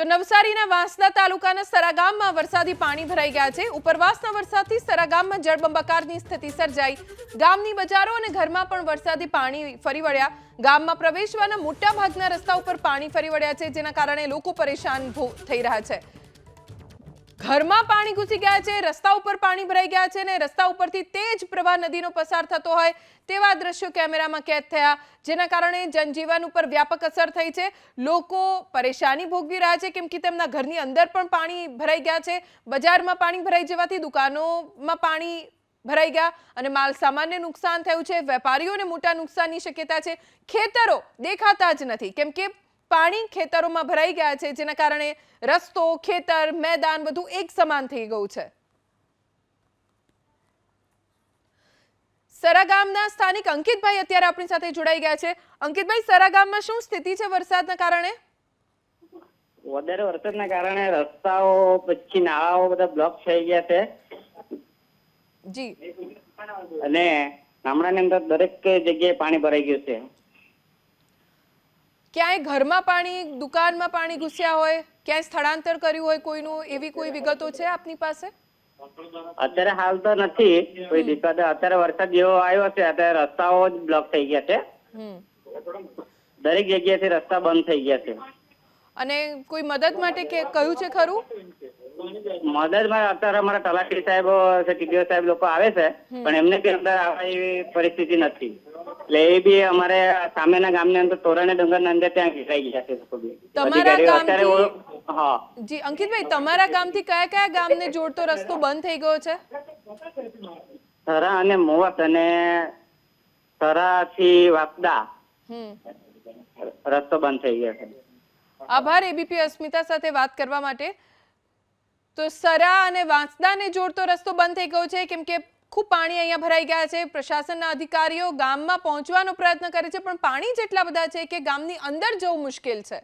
તો નવસારીના વાંસદા તાલુકાના સરાગામમાં વરસાદી પાણી ભરાઈ ગયા છે. ઉપરવાસના વરસાદથી સરાગામમાં જળબંબાકારની સ્થિતિ સર્જાઈ. ગામની બજારો અને ઘરમાં પણ વરસાદી પાણી ફરી વળ્યા. ગામમાં પ્રવેશવાના મોટા ભાગના રસ્તા ઉપર પાણી ફરી વળ્યા છે, જેના કારણે લોકો પરેશાન થઈ રહ્યા છે. ઘરમાં પાણી ઘૂસી ગયા છે, રસ્તા ઉપર પાણી ભરાઈ ગયા છે અને રસ્તા ઉપરથી તેજ પ્રવાહ નદીનો પસાર થતો હોય તેવા દ્રશ્યો કેમેરામાં કેદ થયા. જેના કારણે જનજીવન ઉપર વ્યાપક અસર થઈ છે. લોકો પરેશાની ભોગવી રહ્યા છે, કેમ કે તેમના ઘરની અંદર પણ પાણી ભરાઈ ગયા છે. બજારમાં પાણી ભરાઈ જવાથી દુકાનોમાં પાણી ભરાઈ ગયા અને માલ સામાનને નુકસાન થયું છે. વેપારીઓને મોટા નુકસાનની શક્યતા છે. ખેતરો દેખાતા જ નથી. કેમ કે પાણી ખેતરોમાં ભરાઈ ગયા છે જેના કારણે રસ્તો ખેતર મેદાન બધું એક સમાન થઈ ગયું છે. સરા ગામના સ્થાનિક અંકિતભાઈ અત્યારે આપણી સાથે જોડાઈ ગયા છે. અંકિતભાઈ સરા ગામમાં શું સ્થિતિ છે વરસાદના કારણે? વધારે વરસાદના કારણે રસ્તાઓ પછી નાળાઓ બધા બ્લોક થઈ ગયા છે. જી. અને ગામડાની અંદર દરેક જગ્યાએ પાણી ભરાઈ ગયું છે. ઘરમાં પાણી દુકાનમાં પાણી ઘૂસ્યા હોય ક્યાંય સ્થળાંતર કર્યું હોય કોઈનું એવી કોઈ વિગતો છે આપની પાસે? અત્યારે હાલ તો નથી. કોઈ દિક્કત અત્યારે વરસાદ જેવો આવ્યો છે અત્યારે રસ્તાઓ જ બ્લોક થઈ ગયા છે. દરેક જગ્યાએથી રસ્તા બંધ થઈ ગયા છે. અને કોઈ મદદ માટે કે કયું છે ખરું? મદદમાં અત્યારે અમારા તલાટી સાહેબ છે ટીડીઓ સાહેબ લોકો આવે છે પણ એમને બી અંદર આવવા એવી પરિસ્થિતિ નથી. એટલે એ બી અમારે સામેના ગામની અંદર તોરણે ડુંગરના અંદર ત્યાં ઘેરાઈ ગયા છે લોકો બી. તમારા અત્યારે ગામથી- હા. જી અંકિતભાઈ તમારા ગામથી કયા કયા ગામને જોડતો રસ્તો બંધ થઈ ગયો છે? થરા અને મોવત અને થરાથી વાપદા. રસ્તો બંધ થઈ ગયો છે. આભાર એબીપી અસ્મિતા સાથે વાત કરવા માટે. તો સરા અને વાંસદાને જોડતો રસ્તો બંધ થઈ ગયો છે. કેમ કે ખૂબ પાણી અહીંયા ભરાઈ ગયા છે. પ્રશાસનના અધિકારીઓ ગામમાં પહોંચવાનો પ્રયત્ન કરે છે, પણ પાણી જેટલા બધા છે કે ગામની અંદર જવું મુશ્કેલ છે.